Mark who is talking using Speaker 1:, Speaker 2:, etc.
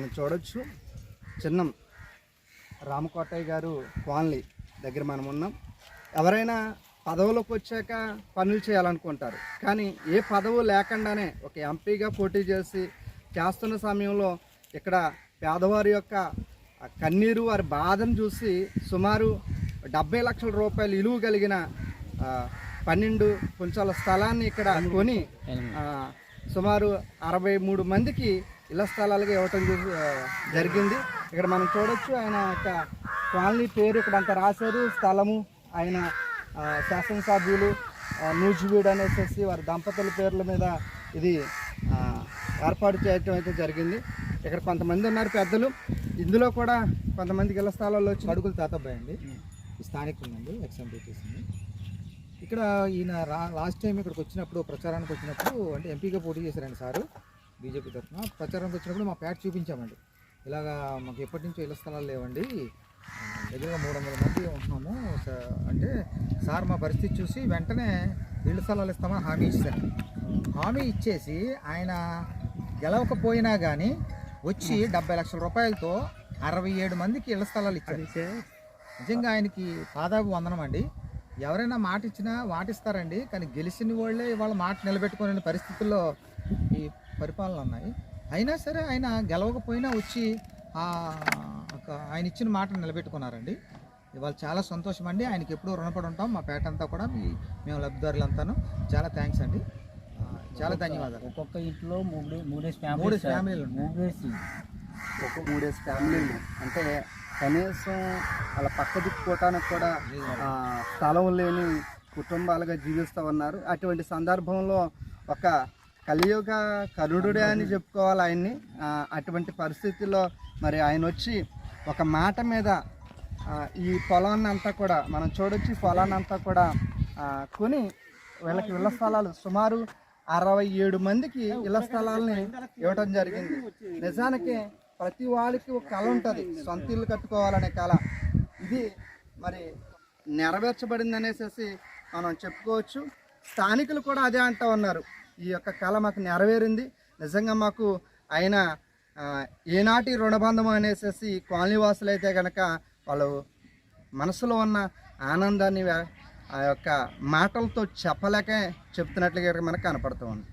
Speaker 1: మనం చూడొచ్చు. చిన్నం రామకోటయ్య గారు కాలనీ దగ్గర మనం ఉన్నాం. ఎవరైనా పదవులోకి వచ్చాక పనులు చేయాలనుకుంటారు. కానీ ఏ పదవు లేకుండానే ఒక ఎంపీగా పోటీ చేసి చేస్తున్న సమయంలో ఇక్కడ పేదవారి యొక్క కన్నీరు వారి బాధను చూసి సుమారు డెబ్బై లక్షల రూపాయలు విలువ కలిగిన పన్నెండు కొంచెం స్థలాన్ని ఇక్కడ కొని సుమారు అరవై మూడు మందికి ఇళ్ళ స్థలాలుగా ఇవ్వటం జరిగింది. ఇక్కడ మనం చూడొచ్చు ఆయన యొక్క కాలనీ పేరు ఇక్కడ అంతా రాశారు. స్థలము ఆయన శాసనసభ్యులు ఆ, అనేసి వారి దంపతుల పేర్ల మీద ఇది ఏర్పాటు చేయటం అయితే జరిగింది. ఇక్కడ కొంతమంది ఉన్నారు పెద్దలు. ఇందులో కూడా కొంతమంది ఇళ్ళ స్థలాల్లో వచ్చి
Speaker 2: అడుగులు తాతబ్బాయి అండి స్థానికులండి ఎక్స్ఎంపీటీసీ ఇక్కడ ఈయన లాస్ట్ టైం ఇక్కడికి వచ్చినప్పుడు ప్రచారానికి వచ్చినప్పుడు అంటే ఎంపీగా పోటీ చేశారండి సారు. బీజేపీ తరఫున ప్రచారానికి వచ్చినప్పుడు మా ప్యాట్ చూపించామండి. ఇలాగా మాకు ఎప్పటి నుంచో ఇళ్ళ స్థలాలు లేవండి. దగ్గరగా మూడు వందల మంది ఉంటున్నాము. అంటే సార్ మా పరిస్థితి చూసి వెంటనే ఇళ్ళ స్థలాలు ఇస్తామని హామీ ఇచ్చారు. హామీ ఇచ్చేసి ఆయన గెలవకపోయినా కానీ వచ్చి డెబ్బై లక్షల రూపాయలతో అరవై ఏడు మందికి ఇళ్ళ స్థలాలు ఇచ్చారు. నిజంగా ఆయనకి పాదాపు వందనం అండి. ఎవరైనా మాట ఇచ్చినా వాటిస్తారండి. కానీ గెలిచిన వాళ్ళే ఇవాళ మాట నిలబెట్టుకునే పరిస్థితుల్లో పరిపాలన ఉన్నాయి. అయినా సరే ఆయన గెలవకపోయినా వచ్చి ఆ ఒక- ఆయన ఇచ్చిన మాట నిలబెట్టుకున్నారండి. ఇవాళ చాలా సంతోషం అండి. ఆయనకి ఎప్పుడూ రుణపడి ఉంటాం. మా పేట అంతా కూడా మీ మేము లబ్ధిదారులంతాను చాలా థ్యాంక్స్ అండి. చాలా ధన్యవాదాలు.
Speaker 3: ఒక్కొక్క ఇంట్లో మూడు మూడేసి
Speaker 2: మూడేసి
Speaker 3: ఫ్యామిలీ
Speaker 2: ఫ్యామిలీలు.
Speaker 3: మూడేసి.
Speaker 1: ఒక మూడేసి ఫ్యామిలీలు అంటే కనీసం వాళ్ళ పక్క దిక్కుకోవటానికి కూడా ఆ, స్థలం లేని కుటుంబాలుగా జీవిస్తూ ఉన్నారు అటువంటి సందర్భంలో ఒక కలియుగ కరుడుడే అని చెప్పుకోవాలి ఆయన్ని. అటువంటి పరిస్థితుల్లో మరి ఆయన వచ్చి ఒక మాట మీద ఈ పొలాన్ని అంతా కూడా మనం చూడొచ్చు పొలాన్ని అంతా కూడా కొని వీళ్ళకి ఇళ్ళ స్థలాలు సుమారు అరవై ఏడు మందికి ఇళ్ళ స్థలాలని ఇవ్వటం జరిగింది. నిజానికి ప్రతి వాళ్ళకి ఒక కళ ఉంటుంది. సొంత ఇల్లు కట్టుకోవాలనే కళ. ఇది మరి నెరవేర్చబడింది అనేసి మనం చెప్పుకోవచ్చు. స్థానికులు కూడా అదే అంటూ ఉన్నారు. ఈ యొక్క కళ మాకు నెరవేరింది. నిజంగా మాకు ఆయన ఏనాటి రుణబంధం అనేసి కాలనీ వాసులు అయితే కనుక వాళ్ళు మనసులో ఉన్న ఆనందాన్ని ఆ యొక్క మాటలతో చెప్పలేక చెప్తున్నట్లుగా మనకు కనపడుతూ ఉంది.